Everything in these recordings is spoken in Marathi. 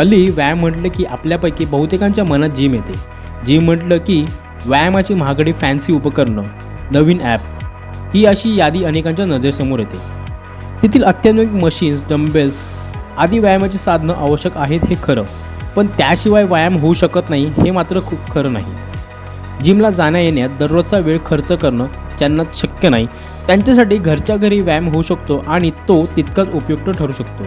हल्ली व्यायाम म्हटलं की आपल्यापैकी बहुतेकांच्या मनात जिम येते. जिम म्हटलं की व्यायामाची महागडी फॅन्सी उपकरणं नवीन ॲप ही अशी यादी अनेकांच्या नजरेसमोर येते. तेथील अत्याधुनिक मशीन्स डम्बेल्स आदी व्यायामाची साधनं आवश्यक आहेत हे खरं पण त्याशिवाय व्यायाम होऊ शकत नाही हे मात्र खूप खरं नाही. जिमला जाण्या येण्यात दररोजचा वेळ खर्च करणं ज्यांना शक्य नाही त्यांच्यासाठी घरच्या घरी व्यायाम होऊ शकतो आणि तो तितकाच उपयुक्त ठरू शकतो.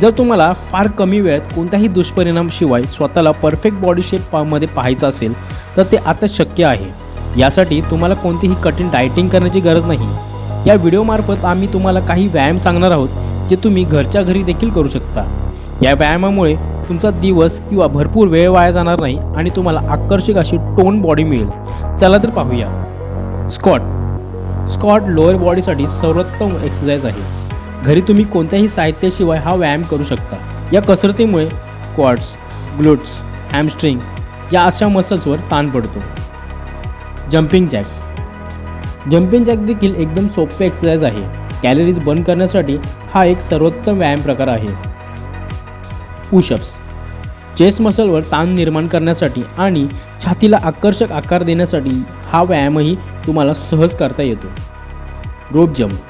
जर तुम्हाला फार कमी वेळात कोणत्याही दुष्परिणामशिवाय स्वतःला परफेक्ट बॉडी शेपमध्ये पाहायचं असेल तर ते आता शक्य आहे. यासाठी तुम्हाला कोणतीही कठीण डायटिंग करण्याची गरज नाही. या व्हिडिओमार्फत आम्ही तुम्हाला काही व्यायाम सांगणार आहोत जे तुम्ही घरच्या घरी देखील करू शकता. या व्यायामामुळे तुमचा दिवस किंवा भरपूर वेळ वाया जाणार नाही आणि तुम्हाला आकर्षक अशी टोन बॉडी मिळेल. चला तर पाहूया. स्कॉट स्कॉट लोअर बॉडीसाठी सर्वोत्तम एक्सरसाइज आहे. घरी तुम्ही कोणत्याही साहित्याशिवाय हा व्यायाम करू शकता. या कसरतीमुळे क्वाड्स ग्लुट्स हॅमस्ट्रिंग या अशा मसल्सवर ताण पडतो. जम्पिंग जॅक जम्पिंग जॅक देखील एकदम सोपे एक्सरसाइज आहे. कॅलरीज बर्न करण्यासाठी हा एक सर्वोत्तम व्यायाम प्रकार आहे. पुशअप्स चेस्ट मसलवर ताण निर्माण करण्यासाठी आणि छातीला आकर्षक आकार देण्यासाठी हा व्यायामही तुम्हाला सहज करता येतो. रोप जम्प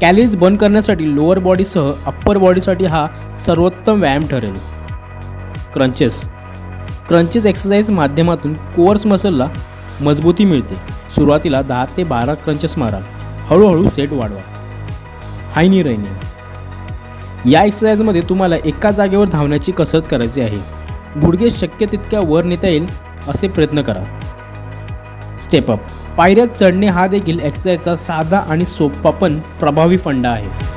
कॅलरीज बर्न करण्यासाठी लोअर बॉडीसह अप्पर बॉडीसाठी हा सर्वोत्तम व्यायाम ठरेल. क्रंचेस. क्रंचेस एक्सरसाइज माध्यमातून कोअर्स मसलला मजबूती मिळते. सुरुवातीला दहा ते बारा क्रंचेस मारा. हळूहळू सेट वाढवा. हायनी रनिंग या एक्सरसाइजमध्ये तुम्हाला एका जागेवर धावण्याची कसरत करायची आहे. गुडघे शक्य तितक्या वर नेता येईल असे प्रयत्न करा. स्टेप अप पायऱ्यात चढणे हा देखील एक्सरसाइजचा साधा आणि सोपा पण प्रभावी फंडा आहे.